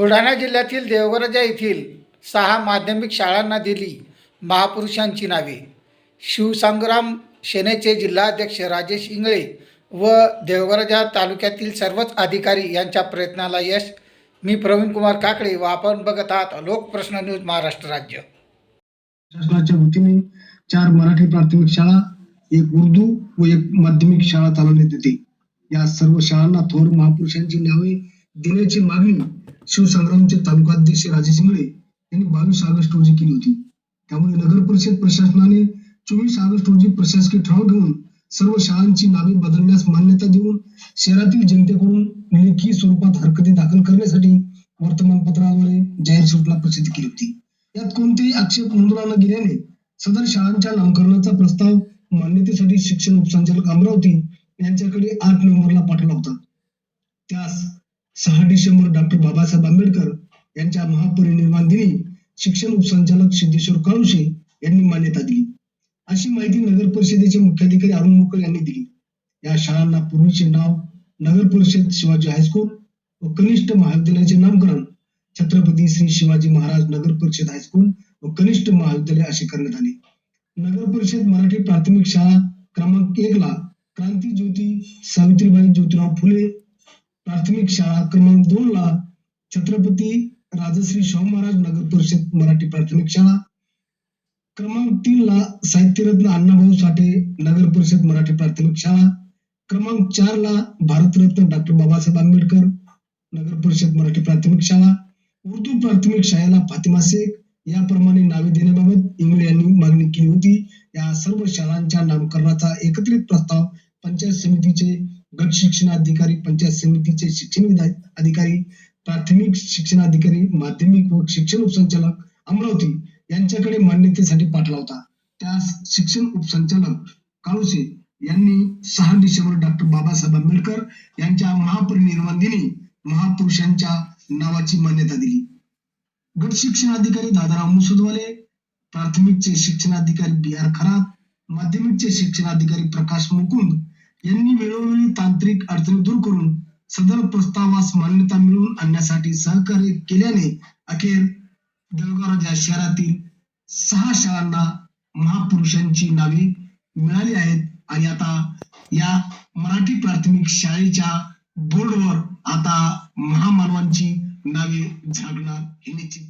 बुलढाणा जिल्ह्यातील देवगराजा येथील सहा माध्यमिक शाळांना दिली महापुरुषांची नावे. शिवसंग्राम सेनेचे जिल्हाध्यक्ष राजेश इंगळे व देवगराजा तालुक्यातील सर्वच अधिकारी यांच्या प्रयत्नाला यश. मी प्रवीण कुमार काकडे व आपण बघत आहात लोकप्रश्न न्यूज महाराष्ट्र राज्य. शासनाच्या वतीने चार मराठी प्राथमिक शाळा एक उर्दू व एक माध्यमिक शाळा चालवण्यात येते. या सर्व शाळांना थोर महापुरुषांची नावे देण्याची मागणी शिवसंग्रामचे तालुकाध्यक्ष राजे शिंगळे यांनी बावीस ऑगस्ट रोजी केली होती. त्यामुळे नगर परिषद प्रशासनाने चोवीस ऑगस्ट रोजी प्रशासकीय ठराव घेऊन सर्व शाळांची नावे बदलण्यास मान्यता देऊन शहरातील जनतेकडून लेखी स्वरूपात हरकती दाखल करण्यासाठी वर्तमानपत्राद्वारे जाहीर सूचना प्रसिद्ध केली होती. यात कोणतेही आक्षेप नोंदवला न गेल्याने सदर शाळांच्या नामकरणाचा प्रस्ताव मान्यतेसाठी शिक्षण उपसंचालक अमरावती यांच्याकडे आठ नोव्हेंबरला पाठवला होता. त्यास सहा डिसेंबर डॉक्टर बाबासाहेब आंबेडकर यांच्या महापरिनिर्वाण दिनी शिक्षण उपसंचालक सिद्धेश्वर काळुशे यांनी मान्यता दिली. अशी माहिती नगर परिषदेचे मुख्याधिकारी अरुण मोकळ यांनी दिली. या शाळांना पूर्वीचे नाव नगर परिषद शिवाजी हायस्कूल व कनिष्ठ महाविद्यालयाचे नामकरण छत्रपती श्री शिवाजी महाराज नगर परिषद हायस्कूल व कनिष्ठ महाविद्यालय असे करण्यात आले. नगर परिषद मराठी प्राथमिक शाळा क्रमांक एक ला क्रांती ज्योती सावित्रीबाई ज्योतिराव फुले प्राथमिक शाळा क्रमांक दोन ला छत्रपती राजश्री शाहू महाराज नगर परिषद मराठी प्राथमिक शाळा. क्रमांक तीन ला साहित्यरत्न अण्णाभाऊ साठे नगर परिषद मराठी प्राथमिक शाळा. क्रमांक चार ला भारतरत्न डॉक्टर बाबासाहेब आंबेडकर नगर परिषद मराठी प्राथमिक शाळा. उर्दू प्राथमिक शाळेला फातिमा शेख याप्रमाणे नावे देण्याबाबत इंगळे यांनी मागणी केली होती. या सर्व शाळांच्या नामकरणाचा एकत्रित प्रस्ताव पंचायत समितीचे गट शिक्षणाधिकारी पंचायत समितीचे शिक्षण अधिकारी प्राथमिक शिक्षणाधिकारी माध्यमिक व शिक्षण उपसंचालक अमरावती यांच्याकडे मान्यतेसाठी पाठला होता. त्यास शिक्षण उपसंचालक काळुसे यांनी सहा डिसेंबर डॉक्टर बाबासाहेब आंबेडकर यांच्या महापरिनिर्वाण दिनी महापुरुषांच्या नावाची मान्यता दिली. गट शिक्षणाधिकारी दादाराव मुसदवाले प्राथमिकचे शिक्षणाधिकारी बी आर खरात माध्यमिकचे शिक्षणाधिकारी प्रकाश मुकुंद यांनी वेळोवेळी तांत्रिक अडचणी दूर करून सदर प्रस्तावास मान्यता मिळवून आणण्यासाठी सहकार्य केल्याने अखेर देवगाव शहरातील सहा शाळांना महापुरुषांची नावे मिळाली आहेत. आणि आता या मराठी प्राथमिक शाळेच्या बोर्डवर आता महामानवांची नावे झाडणार हे निश्चित.